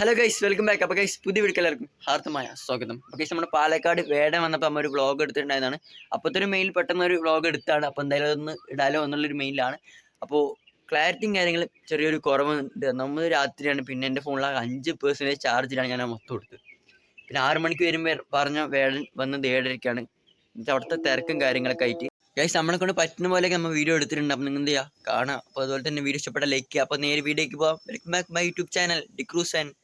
Hello guys welcome back അപ്പോൾ guys പുതിയ video എല്ലാവർക്കും ഹാർദമായ സ്വാഗതം. അപ്പോൾ ഗൈസ് നമ്മുടെ പാലക്കാട് വേടം വന്നപ്പോൾ നമ്മൾ ഒരു വ്ളോഗ് എടുത്തിട്ടുണ്ടായതാണ് അപ്പോഴത്തെ ഒരു മെയിൽ പെട്ടെന്ന് ഒരു വ്ളോഗ് എടുത്താണ്. അപ്പോൾ എന്തായാലും അതൊന്ന് ഇടാലോ എന്നുള്ളൊരു മെയിലാണ് അപ്പോൾ ക്ലാരിറ്റിയും കാര്യങ്ങളും ചെറിയൊരു കുറവുണ്ട്. നമ്മൾ രാത്രിയാണ്. പിന്നെ എന്റെ ഫോണിലാകെ അഞ്ച് പേഴ്സന്റേജ് ചാർജിലാണ് ഞാൻ മൊത്തം കൊടുത്തത് പിന്നെ ആറ് മണിക്ക് വരുമ്പോൾ പറഞ്ഞ വേടൻ വന്നത് ഏഴരയ്ക്കാണ് എന്നിട്ട് അവിടുത്തെ തിരക്കും കാര്യങ്ങളൊക്കെ ആയിട്ട്. ഗൈസ് നമ്മളെ കൊണ്ട് പറ്റുന്ന പോലെയൊക്കെ നമ്മൾ വീഡിയോ എടുത്തിട്ടുണ്ട്. അപ്പം നിങ്ങൾ എന്ത് ചെയ്യുക കാണാം. അപ്പോൾ അതുപോലെ തന്നെ വീഡിയോ ഇഷ്ടപ്പെട്ട ലൈക്ക് ചെയ്യുക. അപ്പോൾ നേരെ വീഡിയോയ്ക്ക് പോകാം welcome back my YouTube channel D'Cruz and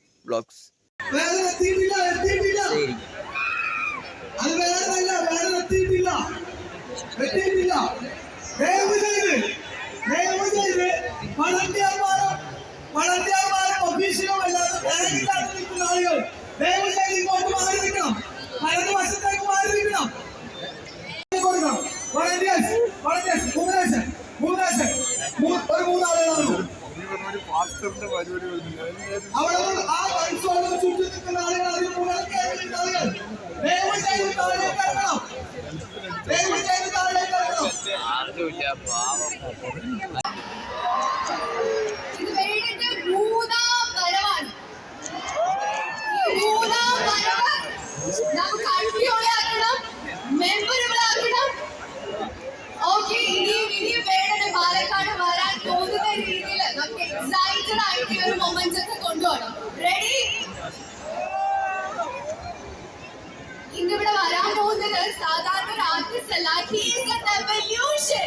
മൂ- ഒരു മൂന്നാളുകളാണ് അവിടെ എക്സൈറ്റഡ് ആയിട്ട് ഈ ഒരു മൊമെന്റ്സ് ഒക്കെ കൊണ്ടുപോകണം റെഡി ഇന്നിവിടെ വരാൻ പോകുന്നത് സാധാരണ ഒരു ആർട്ടിസ്റ്റ് അല്ല. ഹീസ് എ റെവല്യൂഷൻ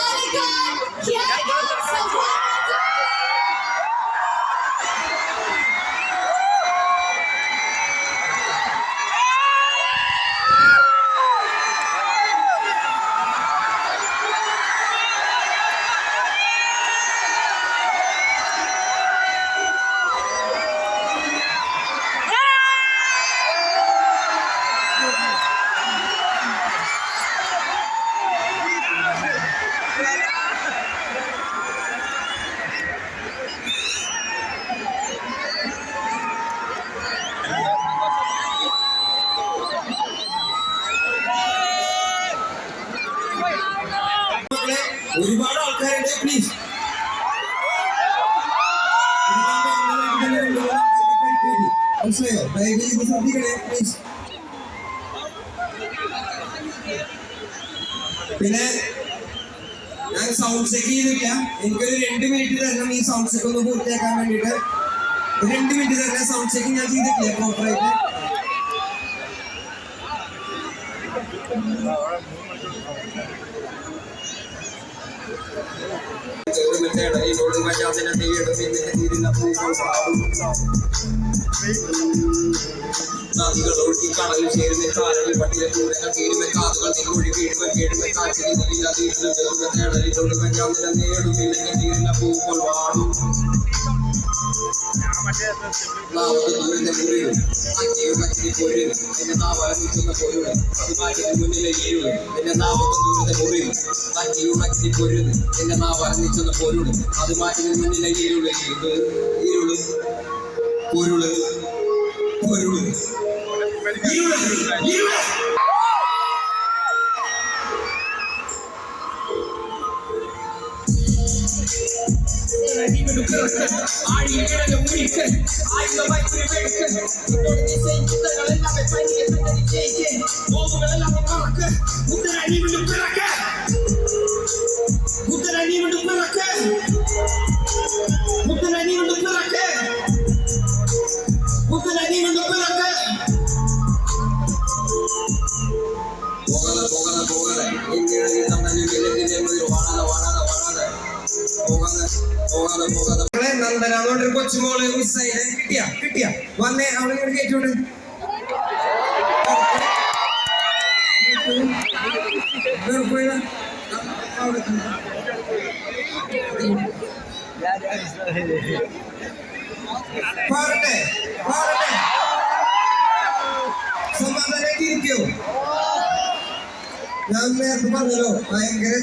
ഒരുപാട് ആൾക്കാരുണ്ട് പ്ലീസ് മനസ്സിലായോ ദയവ് ചെയ്ത് ശ്രദ്ധിക്കണേ പ്ലീസ് പിന്നെ ഞാൻ സൗണ്ട് ചെക്ക് ചെയ്തില്ല എനിക്കൊരു രണ്ട് മിനിറ്റ് തരണം ഈ സൗണ്ട് ചെക്ക് ഒന്ന് പൂർത്തിയാക്കാൻ വേണ്ടിയിട്ട് ഒരു രണ്ട് മിനിറ്റ് തന്നെ സൗണ്ട് ചെക്ക് ഞാൻ ചെയ്തിട്ടില്ല പ്രോപ്പറായിട്ട് നദികളൊഴുകി കടലിൽ ചേരുന്ന കാലങ്ങളിൽ പട്ടിക ദൂരങ്ങൾ തീരുമ കാതുകൾ നിന്നൊഴി വീഴുമ കേഴുമ കാറ്റിൽ നിലയിലൊഴുക ഞാൻ നേടുമില്ലെങ്കിൽ തീരുന്ന പൂക്കൾ വാടും മുറിയും അഞ്ചിയും അച്ചിരി പൊരുളും എന്റെ നാവാനിക്കുന്ന പൊരുളും അത് കാറ്റിന് പൊരുൾ പൊരുൾ എന്റെ നാവത്ത് ദൂരത്തെ മുറിയും അഞ്ചിയും അച്ചിരി പൊരുളും എന്റെ നാവാനിക്കുന്ന പൊരുളും അത് മാറ്റിന് മുന്നിലെ ഇരുൾ ഇരുൾ ഇരുൾ പൊരുൾ പൊരുൾ ഇരുൾ ഇരുൾ നന്ദന. അതുകൊണ്ട് ഒരു കൊച്ചുമോൾ മിസ്സായില്ലേ കിട്ടിയ? കിട്ടിയ? വന്നേ. അവളെ ഇങ്ങോട്ട് കയറ്റോണ്ട്? പാടട്ടെ. പാടട്ടെ. സമാധാനായിട്ട് ഇരിക്കോ. ഞാൻ നേരത്തെ പറഞ്ഞല്ലോ ഭയങ്കര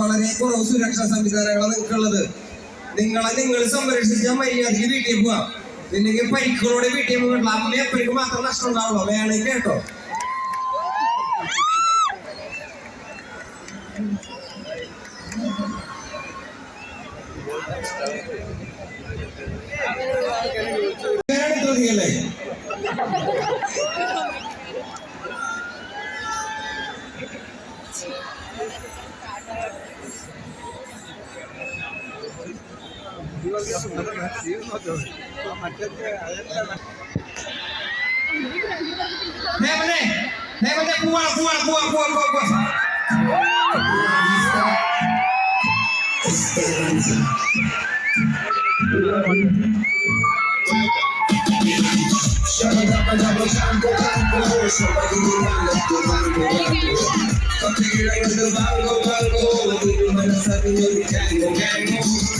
വളരെ കുറവ് സുരക്ഷാ സംവിധാനങ്ങളാണ് നിങ്ങൾക്കുള്ളത്. നിങ്ങളെ നിങ്ങൾ സംരക്ഷിച്ച മര്യാദയ്ക്ക് വീട്ടിൽ പോവാം ഇല്ലെങ്കിൽ പരിക്കുകളോടെ വീട്ടിൽ പോകണ്ട അമ്മയെ പരിക്ക് മാത്രം നഷ്ടം ഉണ്ടാവുള്ളൂ വേണമെങ്കിൽ കേട്ടോ ല്ലേ Thank Come you.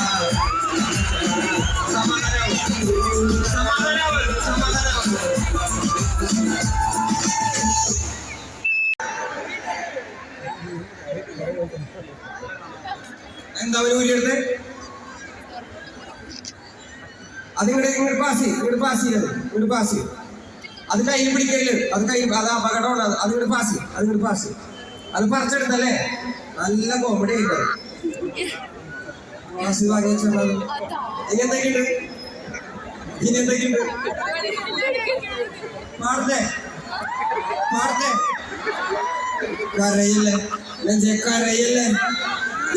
ഇങ്ങോട്ട് പാസ് ചെയ്യരുത് ഇവിടെ പാസ് ചെയ്യും. അത് കയ്യിൽ പിടിക്കൽ അത് കൈ അത് അപകടമാണ്. അത് ഇവിടെ പാസ് ചെയ്യും. അത് ഇവിടെ പാസ് ചെയ്യും. അത് പറിച്ചെടുത്തല്ലേ? നല്ല കോമഡി ആയിട്ടത് പാസ് വാങ്ങി വെച്ചത് ഇനി എന്തൊക്കെയുണ്ട്? ഇനി എന്തൊക്കെയുണ്ട്? പാടത്തെ. പാടത്തെ. കരയില്ലേ? നെഞ്ചെ കരയില്ലേ?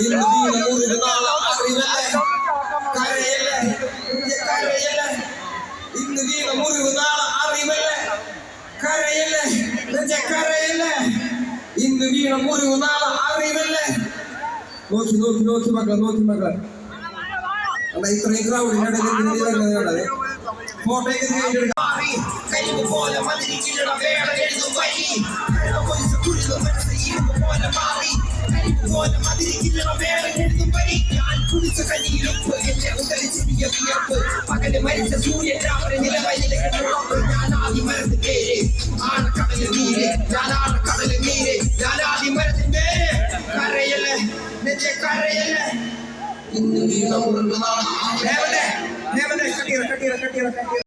ഇന്ന് വീണ മുറിവ് നാളെ അറിവല്ലേ? കരയില്ലേ? ഇന്ന് വീണ മുറിവ് നാളെ അറിവല്ലേ? കരയില്ലേ? കരയില്ലേ? ഇന്ന് വീണ മുറിവ് നാളെ അറിവല്ലേ? നോക്കി നോക്കി നോക്കി മക്കളെ നോക്കി മക്കളെ. അല്ല ഇത്രയും ക്രൗഡിനിടയിൽ ഫോട്ടോയ്ക്ക് പോലെ മതിരിക്കില്ലട വേള എഴുതും വഴി. പോലെ മാറി. കരിമ്പ് പോലെ വേള എഴുതും വഴി കുടിച്ച കനിയിലുപ്പ് എന്നെ ഉദരിച്ചെത്തിയ വിയർപ്പ് പകൽ മരിച്ച സൂര്യൻ രാവിലെ നിലവയിലെ കിടന്നുറപ്പ് ഞാൻ ആദ്യ മരത്തിൽ പേര് ആഴക്കടലിൽ നീര് ഞാൻ ആഴക്കടലിൽ നീര് ഞാൻ ആദ്യ മരത്തിൽ പേര് കരയല്ലേ നെഞ്ചെ കരയല്ലേ ഇന്ന് വീണ കട്ടീറ കട്ടീറ